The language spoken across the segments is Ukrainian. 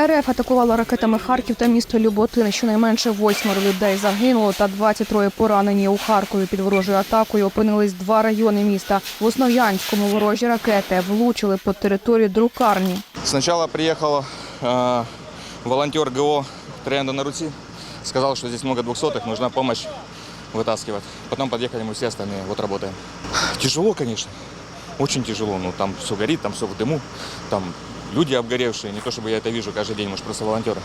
РФ атакувала ракетами Харків та місто Люботин. Щонайменше восьмеро людей загинуло та 23 поранені. У Харкові під ворожою атакою опинились два райони міста. В Основ'янському ворожі ракети влучили по території друкарні. Сначала приехал э, волонтер ГО Троянда на Руси. Сказал, что здесь много двухсотых, нужна помощь вытаскивать. Потом подъехали мы все остальные, вот работаем. Тяжело, конечно, очень тяжело. Ну, там все горит, там все в дыму, там люди обгоревшие. Не то, чтобы я это вижу каждый день, может, просто волонтеры.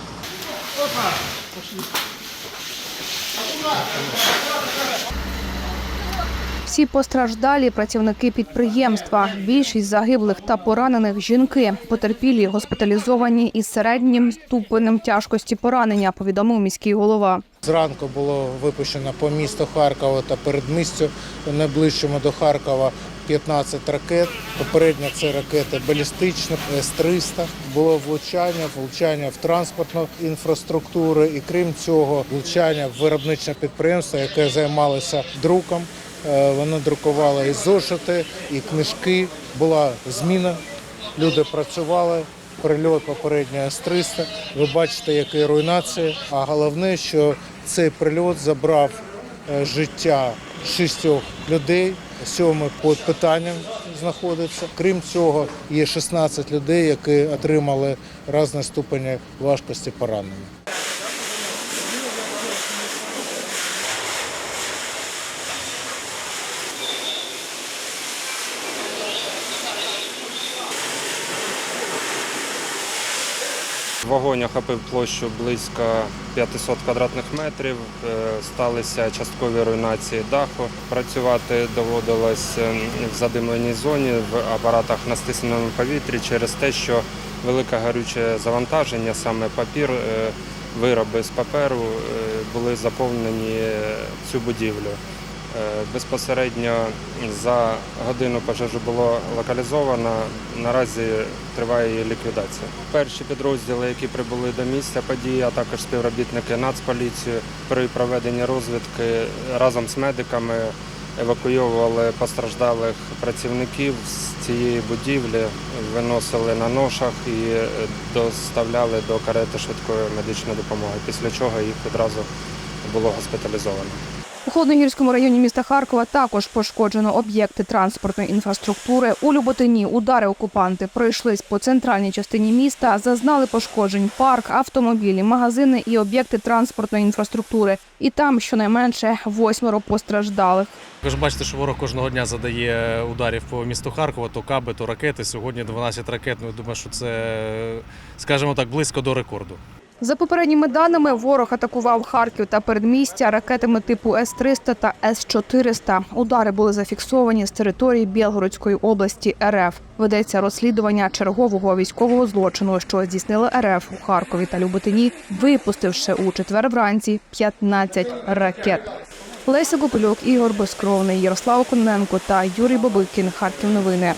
Всі постраждалі працівники підприємства. Більшість загиблих та поранених жінки. Потерпілі госпіталізовані із середнім ступенем тяжкості поранення. Повідомив міський голова. Зранку було випущено по місту Харкова та передмістю найближчому до Харкова 15 ракет. Попередньо це ракети балістичні, С-300. Було влучання, влучання в транспортну інфраструктуру і крім цього, влучання в виробничне підприємство, яке займалося друком. Е, Воно друкувало і зошити, і книжки. Була зміна. Люди працювали. Прильот попередньо С-300. Ви бачите, які руйнації. А головне, що цей прильот забрав е, життя шістьох людей. Сьомий під питанням знаходиться. Крім цього, є 16 людей, які отримали різні ступені важкості поранення. Вогонь охопив площу близько 500 квадратних метрів. Е, Сталися часткові руйнації даху. Працювати доводилось е, в задимленій зоні в апаратах на стисненому повітрі через те, що велике гарюче завантаження, саме папір, е, вироби з паперу були заповнені цю будівлю. Е, Безпосередньо за годину пожежу було локалізовано. Наразі триває її ліквідація. Перші підрозділи, які прибули до місця події, а також співробітники Нацполіції при проведенні розвідки разом з медиками евакуйовували постраждалих працівників з цієї будівлі, виносили на ношах і доставляли до карети швидкої медичної допомоги. Після чого їх одразу було госпіталізовано. У Холодногірському районі міста Харкова також пошкоджено об'єкти транспортної інфраструктури. У Люботині удари окупанти пройшлись по центральній частині міста, зазнали пошкоджень парк, автомобілі, магазини і об'єкти транспортної інфраструктури. І там щонайменше восьмеро постраждалих. Ви ж бачите, що ворог кожного дня задає ударів по місту Харкова, то каби, то ракети. Сьогодні 12 ракет. Ну, думаю, що це, скажімо так, близько до рекорду. За попередніми даними, ворог атакував Харків та передмістя ракетами типу С-300 та С-400. Удари були зафіксовані з території Білгородської області РФ. Ведеться розслідування чергового військового злочину, що здійснили РФ у Харкові та Люботині, випустивши у четвер вранці 15 ракет. Леся Гопильок, Ігор Безкровний, Ярослав Кононенко та Юрій Бабикін. Харків новини.